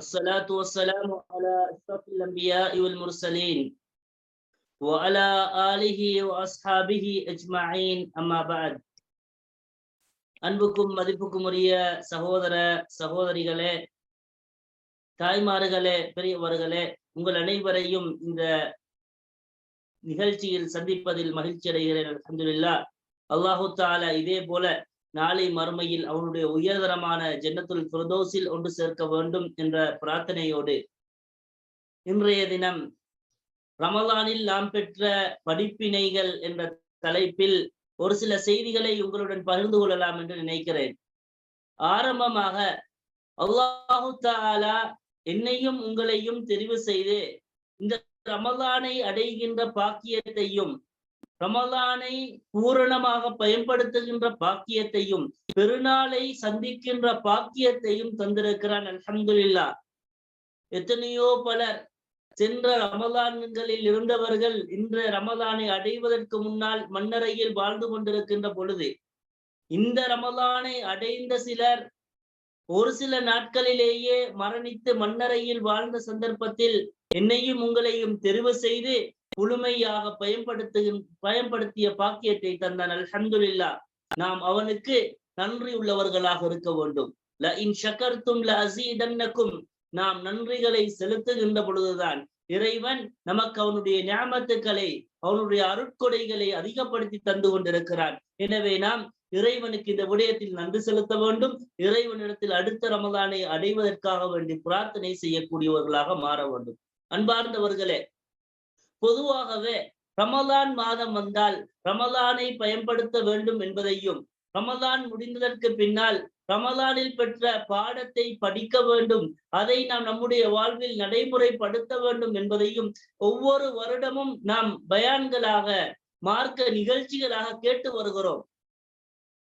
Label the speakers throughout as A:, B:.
A: الصلاة والسلام على أشرف الأنبياء والمرسلين وعلى آله وأصحابه أجمعين أما بعد அன்புக்கும் மதிப்புக்கும் உரிய சகோதர சகோதரிகளே தாய்மார்களே பெரியவர்களே உங்கள் அனைவரையும் இந்த நிகழ்ச்சியில் சந்திப்பதில் மகிழ்ச்சி அடைகிறேன் அலமதுல்லா அல்லாஹு தாலா இதே போல நாளை மறுமையில் அவனுடைய உயர்தரமான ஜன்னத்துல் பிரதோசில் ஒன்று சேர்க்க வேண்டும் என்ற பிரார்த்தனையோடு இன்றைய தினம் ரமலானில் நாம் பெற்ற படிப்பினைகள் என்ற தலைப்பில் ஒரு சில செய்திகளை உங்களுடன் பகிர்ந்து கொள்ளலாம் என்று நினைக்கிறேன். ஆரம்பமாக அல்லாஹு தாலா என்னையும் உங்களையும் தெரிவு செய்து இந்த ரமலானை அடைகின்ற பாக்கியத்தையும் ரமலானை பூரணமாக பயன்படுத்துகின்ற பாக்கியத்தையும் பெருநாளை சந்திக்கின்ற பாக்கியத்தையும் தந்திருக்கிறான். அலமதுல்லா எத்தனையோ பலர் சென்ற ரமலான்களில் இருந்தவர்கள் இன்று ரமலானை அடைவதற்கு முன்னால் மன்னரையில் வாழ்ந்து கொண்டிருக்கின்ற பொழுது இந்த ரமலானை அடைந்த சிலர் ஒரு சில நாட்களிலேயே மரணித்து மன்னரையில் வாழ்ந்த சந்தர்ப்பத்தில் என்னையும் உங்களையும் தெரிவு செய்து முழுமையாக பயன்படுத்து பயன்படுத்திய பாக்கியத்தை தந்தான். அல்ஹம்துல்லா நாம் அவனுக்கு நன்றி உள்ளவர்களாக இருக்க வேண்டும். ல இன் ஷக்கர்த்தும் ல அசீதன்னக்கும் நாம் நன்றிகளை செலுத்துகின்ற பொழுதுதான் இறைவன் நமக்கு அவனுடைய ஞாபத்துக்களை அவனுடைய அருட்கொடைகளை அதிகப்படுத்தி தந்து கொண்டிருக்கிறான். எனவே நாம் இறைவனுக்கு இந்த விடயத்தில் நன்றி செலுத்த வேண்டும். இறைவனிடத்தில் அடுத்த ரமதானை அடைவதற்காக வேண்டி பிரார்த்தனை செய்யக்கூடியவர்களாக மாற வேண்டும். அன்பார்ந்தவர்களே பொதுவாகவே ரமலான் மாதம் வந்தால் ரமலானை பயன்படுத்த வேண்டும் என்பதையும் ரமலான் முடிந்ததற்கு பின்னால் ரமலானில் பெற்ற பாடத்தை படிக்க வேண்டும் அதை நாம் நம்முடைய வாழ்வில் நடைமுறைப்படுத்த வேண்டும் என்பதையும் ஒவ்வொரு வருடமும் நாம் பயான்களாக மார்க்க நிகழ்ச்சிகளாக கேட்டு வருகிறோம்.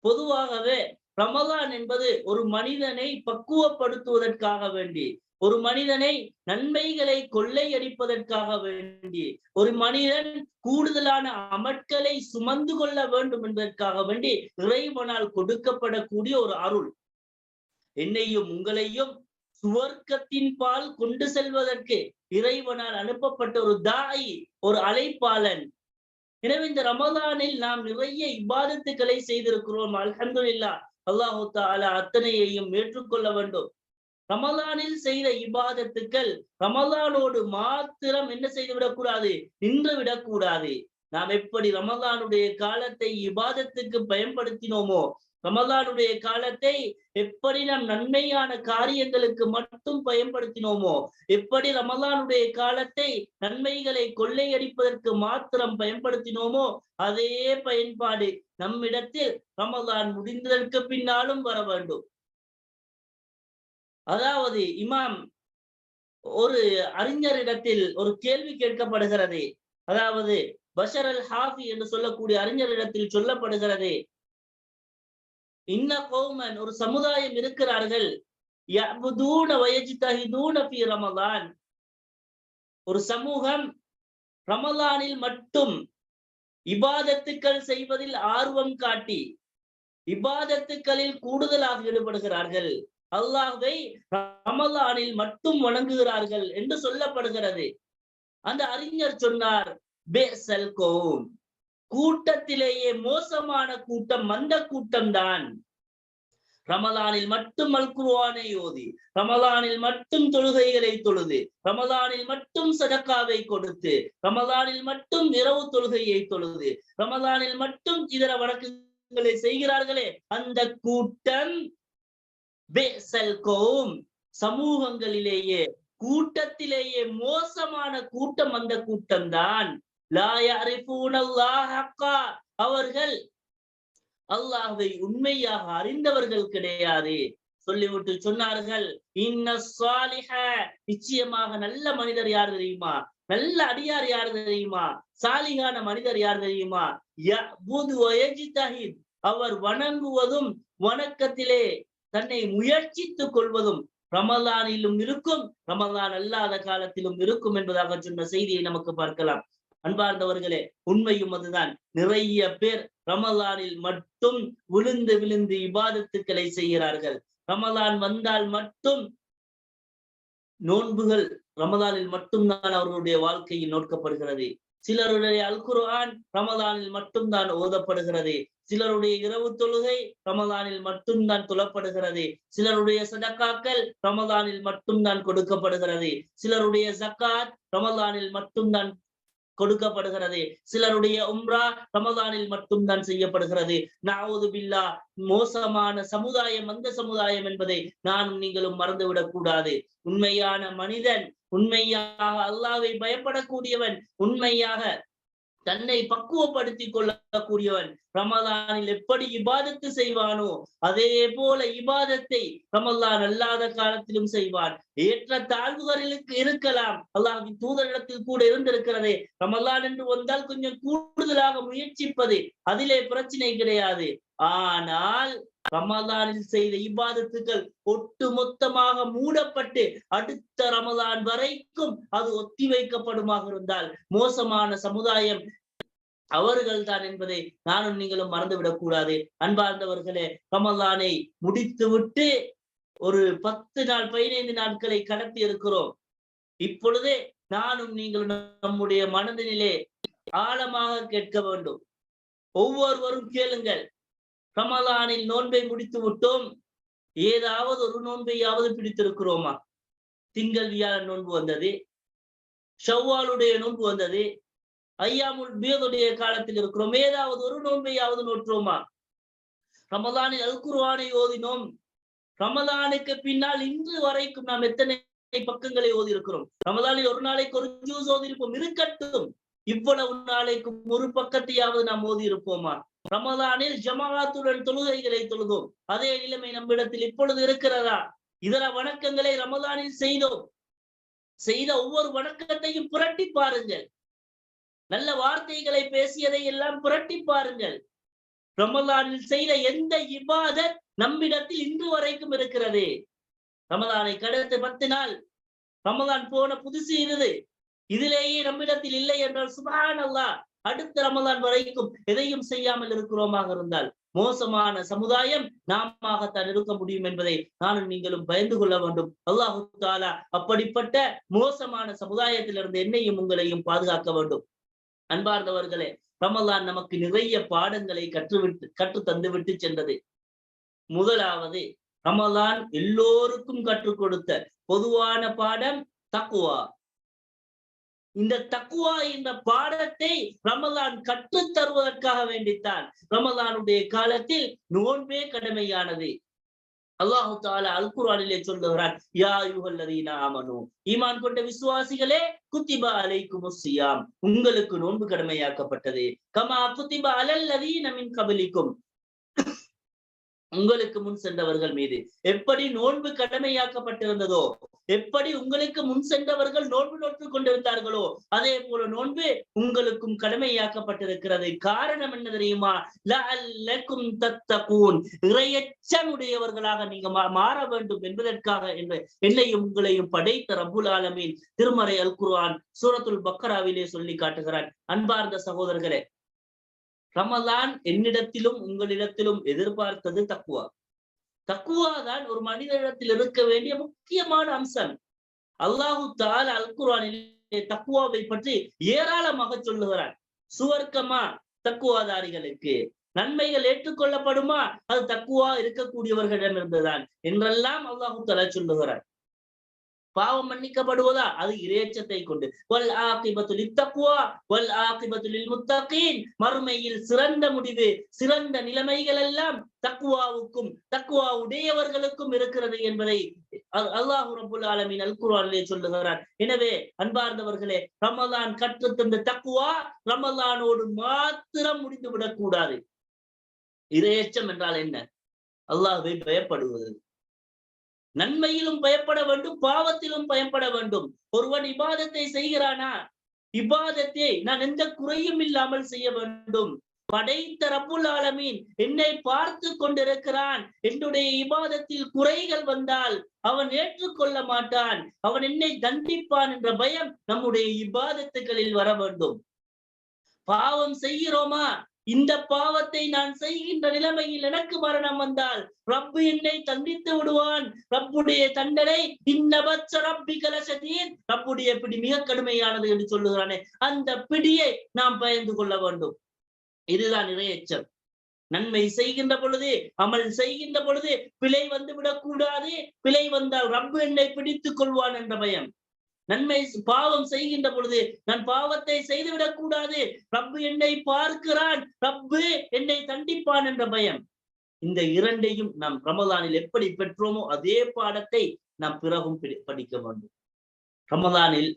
A: பொதுவாகவே ரமலான் என்பது ஒரு மனிதனை பக்குவப்படுத்துவதற்காக வேண்டி ஒரு மனிதனை நன்மைகளை கொள்ளையடிப்பதற்காக வேண்டி ஒரு மனிதன் கூடுதலான அமட்களை சுமந்து கொள்ள வேண்டும் என்பதற்காக வேண்டி இறைவனால் கொடுக்கப்படக்கூடிய ஒரு அருள். என்னையும் உங்களையும் சுவர்க்கத்தின் பால் கொண்டு செல்வதற்கு இறைவனால் அனுப்பப்பட்ட ஒரு தாய் ஒரு அழைப்பாளன். எனவே இந்த ரமதானில் நாம் நிறைய இபாதத்துக்களை செய்திருக்கிறோம். அல்ஹம்துல்லா அல்லாஹு தாலா அத்தனையையும் ஏற்றுக்கொள்ள வேண்டும். ரமலானில் செய்த இபாதத்துக்கள் ரமலானோடு மாத்திரம் என்ன செய்து விடக்கூடாது? நின்று விடக்கூடாது. நாம் எப்படி ரமலானுடைய காலத்தை இபாதத்துக்கு பயன்படுத்தினோமோ ரமலானுடைய காலத்தை எப்படி நாம் நன்மையான காரியங்களுக்கு மட்டும் பயன்படுத்தினோமோ எப்படி ரமலானுடைய காலத்தை நன்மைகளை கொள்ளையடிப்பதற்கு மாத்திரம் பயன்படுத்தினோமோ அதே பயன்பாடு நம்மிடத்தில் ரமலான் முடிந்ததற்கு பின்னாலும் வர வேண்டும். அதாவது இமாம் ஒரு அறிஞரிடத்தில் ஒரு கேள்வி கேட்கப்படுகிறது. அதாவது பஷர் அல் ஹாஃபி என்று சொல்லக்கூடிய அறிஞரிடத்தில் சொல்லப்படுகிறது. இன்ன கோமன் ஒரு சமுதாயம் இருக்கிறார்கள். ரமலான். ஒரு சமூகம் ரமலானில் மட்டும் இபாதத்துக்கள் செய்வதில் ஆர்வம் காட்டி இபாதத்துக்களில் கூடுதலாக ஈடுபடுகிறார்கள். அல்லாஹை ரமலானில் மட்டும் வணங்குகிறார்கள் என்று சொல்லப்படுகிறது. அந்த அறிஞர் சொன்னார் பேசல் கூட்டத்திலேயே மோசமான கூட்டம் அந்த கூட்டம் தான். ரமலானில் மட்டும் அல்குருவானை ஓதி ரமலானில் மட்டும் தொழுகைகளை தொழுது ரமலானில் மட்டும் சதக்காவை கொடுத்து ரமலானில் மட்டும் இரவு தொழுகையை தொழுது ரமலானில் மட்டும் இதர வழக்குகளை செய்கிறார்களே அந்த கூட்டம் சமூகங்களிலேயே கூட்டத்திலேயே மோசமான கூட்டம் அந்த கூட்டம் தான் அவர்கள் அல்லாஹை உண்மையாக அறிந்தவர்கள் கிடையாது. சொல்லிவிட்டு சொன்னார்கள் இன்ன நிச்சயமாக நல்ல மனிதர் யார் தெரியுமா? நல்ல அடியார் யார் தெரியுமா? சாலிகான மனிதர் யார் தெரியுமா? அவர் வணங்குவதும் வணக்கத்திலே தன்னை முயற்சித்துக் கொள்வதும் ரமலானிலும் இருக்கும் ரமதான் அல்லாத காலத்திலும் இருக்கும் என்பதாக சொன்ன செய்தியை நமக்கு பார்க்கலாம். அன்பார்ந்தவர்களே உண்மையும் அதுதான். நிறைய பேர் ரமலானில் மட்டும் விழுந்து விழுந்து இபாதத்துக்களை செய்கிறார்கள். ரமலான் வந்தால் மட்டும் நோன்புகள் ரமதானில் மட்டும்தான் அவர்களுடைய வாழ்க்கையில் நோக்கப்படுகிறது. சிலருடைய அல் குர்ஆன் ரமதானில் மட்டும்தான் ஓதப்படுகிறது. சிலருடைய இரவு தொழுகை ரமதானில் மட்டும்தான் துலப்படுகிறது சிலருடைய சதக்காக்கள் ரமதானில் மட்டும்தான் கொடுக்கப்படுகிறது. சிலருடைய ஜக்காத் ரமதானில் மட்டும்தான் கொடுக்கப்படுகிறது. சிலருடைய உம்ரா ரமதானில் மட்டும்தான் செய்யப்படுகிறது. நாவது பில்லா மோசமான சமுதாயம் அந்த சமுதாயம் என்பதை நானும் நீங்களும் மறந்துவிடக் கூடாது உண்மையான மனிதன் உண்மையாக அல்லாவை பயப்படக்கூடியவன் உண்மையாக தன்னை பக்குவப்படுத்திக் கொள்ளக்கூடியவன். ரமலானில் எப்படி இபாதத்து செய்வானோ அதே போல இபாதத்தை ரமலான் அல்லாத காலத்திலும் செய்வான். ஏற்ற தாழ்வுகளுக்கு இருக்கலாம். அல்லாஹின் தூதரிடத்தில் கூட இருந்திருக்கிறதே. ரமலான் என்று வந்தால் கொஞ்சம் கூடுதலாக முயற்சிப்பது அதிலே பிரச்சனை கிடையாது. ஆனால் ரமலானில் செய்த இபாதத்துக்கள் ஒட்டு மொத்தமாக மூடப்பட்டு அடுத்த ரமலான் வரைக்கும் அது ஒத்தி வைக்கப்படுமாக இருந்தால் மோசமான சமுதாயம் அவர்கள் தான் என்பதை நானும் நீங்களும் மறந்துவிடக் கூடாது. அன்பார்ந்தவர்களே ரமலானை முடித்து விட்டு ஒரு பத்து நாள் பதினைந்து நாட்களை கடத்தி இருக்கிறோம். இப்பொழுது நானும் நீங்களும் நம்முடைய மனதினிலே ஆழமாக கேட்க வேண்டும். ஒவ்வொருவரும் கேளுங்கள். ரமலானில் நோன்பை முடித்து விட்டோம். ஏதாவது ஒரு நோன்பையாவது பிடித்திருக்கிறோமா? திங்கள் வியாழன் நோன்பு வந்தது. ஷவ்வாலுடைய நோன்பு வந்தது. ஐயாமுல் பீதுடைய காலத்தில் இருக்கிறோம். ஏதாவது ஒரு நோன்பையாவது நோற்றோமா? ரமலானில் அல்குருவானை ஓதினோம். ரமலானுக்கு பின்னால் இன்று வரைக்கும் நாம் எத்தனை பக்கங்களை ஓதி இருக்கிறோம் ரமலானில் ஒரு நாளைக்கு ஒரு ஜூஸ் ஓதி இருப்போம் இருக்கட்டும். இவ்வளவு நாளைக்கும் ஒரு பக்கத்தையாவது நாம் ஓதி இருப்போமா ரமதானில் ஜமாத்துடன் தொழுகைகளை தொழுதோம். அதே நிலைமை நம்மிடத்தில் இப்பொழுது இருக்கிறதா? இதர வணக்கங்களை ரமதானில் செய்தோம். செய்த ஒவ்வொரு வணக்கத்தையும் புரட்டி பாருங்கள். நல்ல வார்த்தைகளை பேசியதை எல்லாம் புரட்டி பாருங்கள். ரமலானில் செய்த எந்த இபாதத் நம்மிடத்தில் இன்று வரைக்கும் இருக்கிறது? ரமலானை கடந்த பத்து நாள். ரமலான் போன புதுசு இருது. இதிலேயே நம்மிடத்தில் இல்லை என்றால் சுபான் அல்லா அடுத்த ரமலான் வரைக்கும் எதையும் செய்யாமல் இருக்கிறோமாக இருந்தால் மோசமான சமுதாயம் நாமத்தான் இருக்க முடியும் என்பதை நானும் நீங்களும் பயந்து கொள்ள வேண்டும். அல்லாஹு தாலா அப்படிப்பட்ட மோசமான சமுதாயத்திலிருந்து என்னையும் உங்களையும் பாதுகாக்க வேண்டும். அன்பார்ந்தவர்களே ரமலான் நமக்கு நிறைய பாடங்களை கற்றுவிட்டு கற்று தந்து விட்டு சென்றது. முதலாவது ரமலான் எல்லோருக்கும் கற்றுக் கொடுத்த பொதுவான பாடம் தக்குவா இந்த தக்குவா என்ற பாடத்தை ரமலான் கற்றுத் தருவதற்காக வேண்டித்தான். ரமலானுடைய காலத்தில் நோன்பே கடமையானது. அல்லாஹு தாலா அல் குர்ஆனிலே சொல்லுகிறான் யா யுஹல்லதீன ஆமனு ஈமான் கொண்ட விசுவாசிகளே குத்திபா அலைக்கு முசியாம் உங்களுக்கு நோன்பு கடமையாக்கப்பட்டது. கமா குத்திபா அலல்லதீன மின் கபலிக்கும். உங்களுக்கு முன் சென்றவர்கள் மீது எப்படி நோன்பு கடமையாக்கப்பட்டிருந்ததோ எப்படி உங்களுக்கு முன் சென்றவர்கள் நோன்பு நோற்றுக் கொண்டிருந்தார்களோ அதே போல நோன்பு உங்களுக்கும் கடமையாக்கப்பட்டிருக்கிறது. காரணம் என்ன தெரியுமா? லக்கும் தத்தகூன். இறையச்சமுடையவர்களாக நீங்க மாற வேண்டும் என்பதற்காக என்று என்னையும் உங்களையும் படைத்த ரபுல் ஆலமின் திருமறை அல் குர்ஆன் சூரத்துல் பக்கராவிலே சொல்லி காட்டுகிறான் அன்பார்ந்த சகோதரர்களே ரமலான் என்னிடத்திலும் உங்களிடத்திலும் எதிர்பார்த்தது தக்குவா? தக்குவா தான் ஒரு மனிதனிடத்தில் இருக்க வேண்டிய முக்கியமான அம்சம். அல்லாஹு தால் அல் குரானிலே தக்குவாவை பற்றி ஏராளமாக சொல்லுகிறான். சுவர்க்கமா? தக்குவாதாரிகளுக்கு. நன்மைகள் ஏற்றுக்கொள்ளப்படுமா? அது தக்குவா இருக்கக்கூடியவர்களிடம் இருந்துதான் என்றெல்லாம் அல்லாஹு தலா சொல்லுகிறான். பாவம் மன்னிக்கப்படுவதா? அது இறையச்சத்தை கொண்டு. வல் ஆகிபத்துல் இத்தக்குவா வல் ஆகிபத்துல் முத்தகீன். மறுமையில் சிறந்த முடிவு சிறந்த நிலைமைகள் எல்லாம் தக்குவாவுக்கும் தக்குவா உடையவர்களுக்கும் இருக்கிறது என்பதை அல்லாஹு ரபுல் ஆலமின் அல் குர்ஆனிலே சொல்லுகிறார். எனவே அன்பார்ந்தவர்களே ரமலான் கற்று தந்த தக்குவா ரமலானோடு மாத்திரம் முடிந்து விடக்கூடாது இரையச்சம் என்றால் என்ன? அல்லாஹ்வை பயப்படுவது. நன்மையிலும் பயப்பட வேண்டும் பாவத்திலும் பயப்பட வேண்டும். ஒருவன் இபாதத்தை செய்கிறானா? இபாதத்தை நான் எந்த குறையும் இல்லாமல் செய்ய வேண்டும். படைத்த ரப்புல் ஆலமீன் என்னை பார்த்து கொண்டிருக்கிறான். என்னுடைய இபாதத்தில் குறைகள் வந்தால் அவன் ஏற்றுக்கொள்ள மாட்டான். அவன் என்னை தண்டிப்பான் என்ற பயம் நம்முடைய இபாதத்துகளில் வர வேண்டும். பாவம் செய்கிறோமா? இந்த பாவத்தை நான் செய்கின்ற நிலைமையில் எனக்கு மரணம் வந்தால் ரப்பு என்னை தண்டித்து விடுவான். ரப்புடைய தண்டனை இன்னபட்ச ரப்பி கலசதீர் ரப்புடைய பிடி மிக கடுமையானது என்று சொல்லுகிறானே. அந்த பிடியை நாம் பயந்து கொள்ள வேண்டும். இதுதான் இறையச்சம் நன்மை செய்கின்ற பொழுது அமல் செய்கின்ற பொழுது பிழை வந்து விடக்கூடாது. பிழை வந்தால் ரப்பு என்னை பிடித்துக் கொள்வான் என்ற பயம். நன்மை பாவம் செய்கின்ற பொழுது நான் பாவத்தை செய்துவிடக் கூடாது. ரப்பு என்னை பார்க்கிறான். ரப்பு என்னை தண்டிப்பான் என்ற பயம். இந்த இரண்டையும் நாம் ரமதானில் எப்படி பெற்றோமோ அதே பாடத்தை நாம் பிறகும் படிக்க வேண்டும். ரமதானில்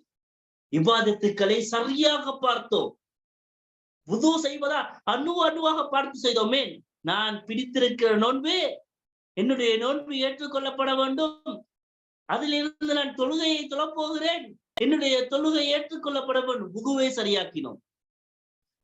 A: விவாதத்துக்களை சரியாக பார்த்தோம். புது செய்வதா? அணு அணுவாக பார்த்து செய்தோமே. நான் பிடித்திருக்கிற நோன்பு என்னுடைய நோன்பு ஏற்றுக்கொள்ளப்பட வேண்டும். அதிலிருந்து நான் தொழுகையை தொழப்போகிறேன். என்னுடைய தொழுகை ஏற்றுக்கொள்ளப்பட வேண்டும் புகுவை சரியாக்கினோம்.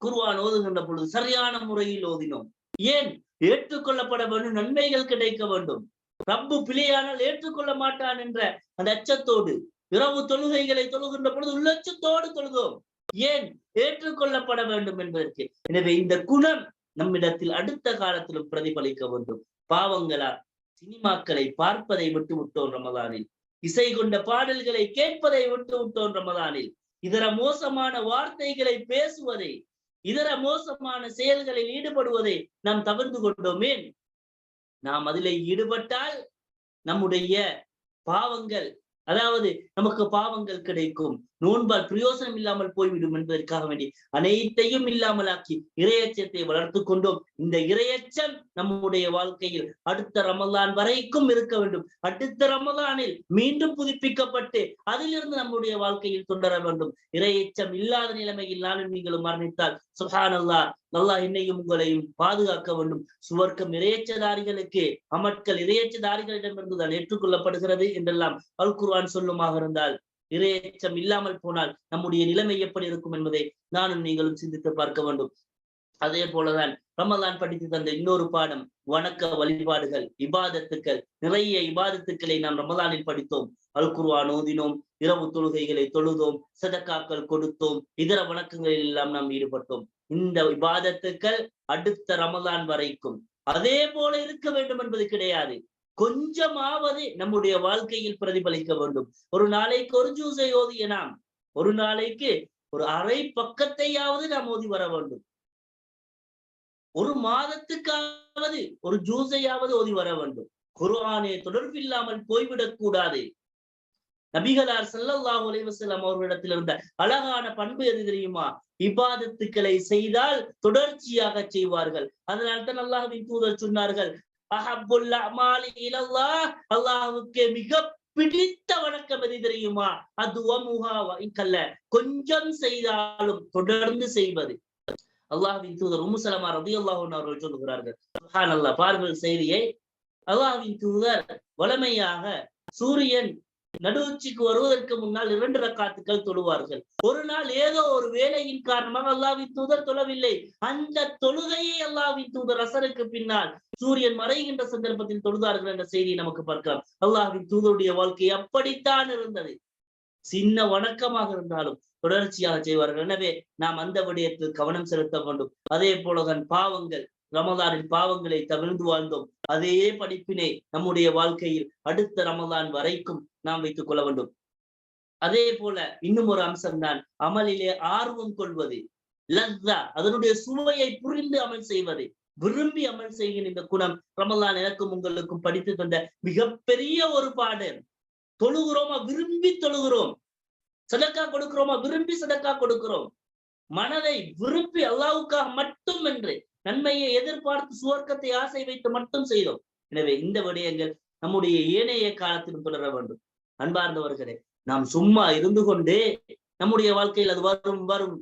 A: குருவான் ஓதுகின்ற பொழுது சரியான முறையில் ஓதினோம். ஏன்? ஏற்றுக்கொள்ளப்பட வேண்டும் நன்மைகள் கிடைக்க வேண்டும். ரப்பு பிழையானால் ஏற்றுக்கொள்ள மாட்டான் என்ற அந்த அச்சத்தோடு இரவு தொழுகைகளை தொழுகின்ற பொழுது உள்ளச்சத்தோடு தொழுதோம். ஏன்? ஏற்றுக்கொள்ளப்பட வேண்டும் என்பதற்கு. எனவே இந்த குணம் நம்மிடத்தில் அடுத்த காலத்திலும் பிரதிபலிக்க வேண்டும். பாவங்களால் சினிமாக்களை பார்ப்பதை விட்டு விட்டோம் ரமதானில். இசை கொண்ட பாடல்களை கேட்பதை விட்டு விட்டோம் ரமதானில். இதர மோசமான வார்த்தைகளை பேசுவதை இதர மோசமான செயல்களில் ஈடுபடுவதை நாம் தவிர்த்து கொண்டோமே நாம் அதில் ஈடுபட்டால் நம்முடைய பாவங்கள் அதாவது நமக்கு பாவங்கள் கிடைக்கும். நோன்பால் பிரயோசனம் இல்லாமல் போய்விடும் என்பதற்காக வேண்டி அனைத்தையும் இல்லாமலாக்கி இரையச்சத்தை வளர்த்து கொண்டோம். இந்த இரையச்சம் நம்முடைய வாழ்க்கையில் அடுத்த ரமலான் வரைக்கும் இருக்க வேண்டும். அடுத்த ரமலானில் மீண்டும் புதுப்பிக்கப்பட்டு அதிலிருந்து நம்முடைய வாழ்க்கையில் தொடர வேண்டும். இரையச்சம் இல்லாத நிலைமையில் நானும் நீங்களும் மரணித்தால் சுஹான் நல்லா என்னையும் உங்களையும் பாதுகாக்க வேண்டும். சுவர்க்கம் இரையச்சதாரிகளுக்கு அமட்கள் இரையச்சதாரிகளிடமிருந்து தான் ஏற்றுக்கொள்ளப்படுகிறது என்றெல்லாம் அல் குர்வான் சொல்லுமாக இருந்தால் இரையச்சம் இல்லாமல் போனால் நம்முடைய நிலைமை எப்படி இருக்கும் என்பதை நானும் நீங்களும் சிந்தித்து பார்க்க வேண்டும். அதே போலதான் ரமலான் படித்து தந்த இன்னொரு பாடம் வணக்க வழிபாடுகள் இபாதத்துக்கள். நிறைய இபாதத்துக்களை நாம் ரமலானில் படித்தோம். அல் குர்வான் ஓதினோம் இரவு தொழுகைகளை தொழுதோம் சதக்காக்கள் கொடுத்தோம் இதர வணக்கங்களில் எல்லாம் நாம் ஈடுபட்டோம். இந்த இபாதத்துக்கள் அடுத்த ரமலான் வரைக்கும். அதே போல இருக்க வேண்டும் என்பது கிடையாது. கொஞ்சமாவது நம்முடைய வாழ்க்கையில் பிரதிபலிக்க வேண்டும். ஒரு நாளைக்கு ஒரு ஜூஸை ஓதிய நாம் ஒரு நாளைக்கு ஒரு அரை பக்கத்தையாவது நாம் ஓதி வர வேண்டும். ஒரு மாதத்துக்காவது ஒரு ஜூஸையாவது ஓதி வர வேண்டும். குர்ஆனே தொடர்பில்லாமல் போய்விடக் கூடாது. நபிகளார் சல்லல்லாஹு அலைஹி அவர்களிடத்தில் இருந்த அழகான பண்பு எது தெரியுமா? இபாதத்துக்களை செய்தால் தொடர்ச்சியாக செய்வார்கள். அதனால்தான் தான் தூதர் சொன்னார்கள் அஹப்புல் அமாலி இலல்லாஹ். அல்லாஹ்வுக்கு மிக பிடித்த வணக்கம் எது தெரியுமா? அது இக்கல்ல கொஞ்சம் செய்தாலும் தொடர்ந்து செய்வது. அல்லாஹ்வின் தூதர் உமுசலமா சலமா ரலியல்லாஹு அவர்கள் சொல்லுகிறார்கள். சுப்ஹானல்லாஹ் பாருங்கள் செய்தியை. அல்லாஹ்வின் தூதர் வளமையாக சூரியன் நடுவுச்சிக்கு வருவதற்கு முன்னால் இரண்டு ரக்காத்துக்கள் தொழுவார்கள். ஒரு நாள் ஏதோ ஒரு வேலையின் காரணமாக அல்லாவின் தூதர் தொழவில்லை. அந்த தொழுகையை அல்லாவின் தூதர் அசருக்கு பின்னால் சூரியன் மறைகின்ற சந்தர்ப்பத்தில் தொழுதார்கள் என்ற செய்தியை நமக்கு பார்க்கலாம். அல்லாஹ்வின் தூதருடைய வாழ்க்கை அப்படித்தான் இருந்தது. சின்ன வணக்கமாக இருந்தாலும் தொடர்ச்சியாக செய்வார்கள். எனவே நாம் அந்த விடயத்தில் கவனம் செலுத்த வேண்டும். அதே போலதான் பாவங்கள் ரமதானின் பாவங்களை தவிர்ந்து வாழ்ந்தோம். அதே படிப்பினை நம்முடைய வாழ்க்கையில் அடுத்த ரமதான் வரைக்கும் நாம் வைத்துக் கொள்ள வேண்டும். அதே போல இன்னும் ஒரு அம்சம் தான் அமலிலே ஆர்வம் கொள்வது. லஸ்ஸா அதனுடைய சுவையை புரிந்து அமல் செய்வது. விரும்பி அமல் செய்கிற இந்த குணம் ரமலான் எனக்கும் உங்களுக்கும் படித்து தந்த மிகப்பெரிய ஒரு பாடு. தொழுகிறோமா? விரும்பி தொழுகிறோம். சதக்கா கொடுக்கிறோமா? விரும்பி சதக்கா கொடுக்கிறோம். மனதை விரும்பி அல்லாவுக்காக மட்டும் என்று நன்மையை எதிர்பார்த்து சுவர்க்கத்தை ஆசை வைத்து மட்டும் செய்தோம். எனவே இந்த விடயங்கள் நம்முடைய ஏனைய காலத்திலும் தொடர வேண்டும். அன்பார்ந்தவர்களே நாம் சும்மா இருந்து கொண்டே நம்முடைய வாழ்க்கையில் அது வரும் வரும்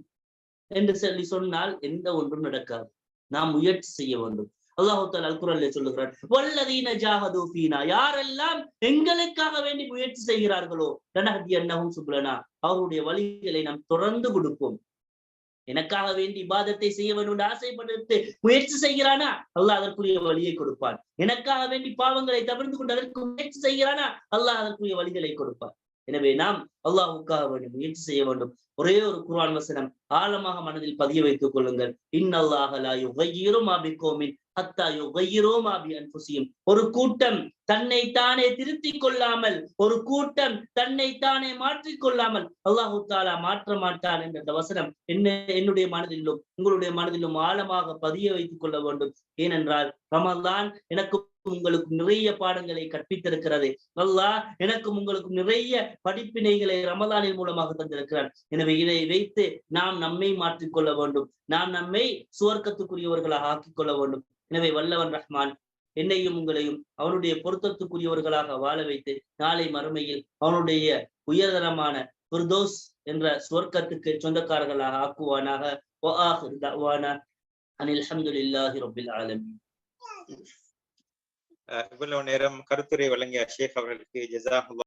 A: என்று சொல்லி சொன்னால் எந்த ஒன்றும் நடக்காது. நாம் முயற்சி செய்ய வேண்டும். அல்லாஹு அல்குரல்ல சொல்லுகிறார் யாரெல்லாம் எங்களுக்காக வேண்டி முயற்சி செய்கிறார்களோ லனஹதி அன்னஹும் சுப்லனா அவருடைய வழிகளை நாம் தொடர்ந்து கொடுப்போம். எனக்காக வேண்டி இபாதத்தை செய்ய வேண்டும் என்று ஆசைப்பட்டு முயற்சி செய்கிறானா? அல்லாஹ் அதற்குரிய வழியை கொடுப்பான். எனக்காக வேண்டி பாவங்களை தவிர்த்து கொண்டு அதற்கு முயற்சி செய்கிறானா? அல்லாஹ் அதற்குரிய வழிகளை கொடுப்பான். எனவே நாம் அல்லாஹுக்காக வேண்டும் முயற்சி செய்ய வேண்டும். ஒரே ஒரு குரான் வசனம் ஆழமாக மனதில் பதிய வைத்துக் கொள்ளுங்கள். இன் லா யுகையிரு ஒரு கூட்டம் தன்னை தானே திருத்திக் கொள்ளாமல் ஒரு கூட்டம் தன்னை தானே மாற்றிக் கொள்ளாமல் அல்லாஹு தாலா மாற்ற மாட்டான் என்ற அந்த வசனம் என்ன என்னுடைய மனதிலும் உங்களுடைய மனதிலும் ஆழமாக பதிய வைத்துக் கொள்ள வேண்டும். ஏனென்றால் ரமதான் எனக்கும் உங்களுக்கு நிறைய பாடங்களை கற்பித்திருக்கிறது. அல்லாஹ் எனக்கும் உங்களுக்கும் நிறைய படிப்பினைகளை ரமதானின் மூலமாக தந்திருக்கிறார் எனவே இதை வைத்து நாம் நம்மை மாற்றிக் கொள்ள வேண்டும். நாம் நம்மை சுவர்க்கத்துக்குரியவர்களாக ஆக்கிக் கொள்ள வேண்டும். எனவே வல்லவன் ரஹ்மான் என்னையும் உங்களையும் அவனுடைய பொருத்தத்துக்குரியவர்களாக வாழ வைத்து நாளை மறுமையில் அவனுடைய உயர்தரமான குர்தோஸ் என்ற சுவர்க்கத்துக்கு சொந்தக்காரர்களாக ஆக்குவானாக. அனில் அஹமதுல்லாஹி ரபில்
B: ஆலமி இவ்வளவு நேரம் கருத்துரை வழங்கிய ஷேக் அவர்களுக்கு ஜசாஹுல்லா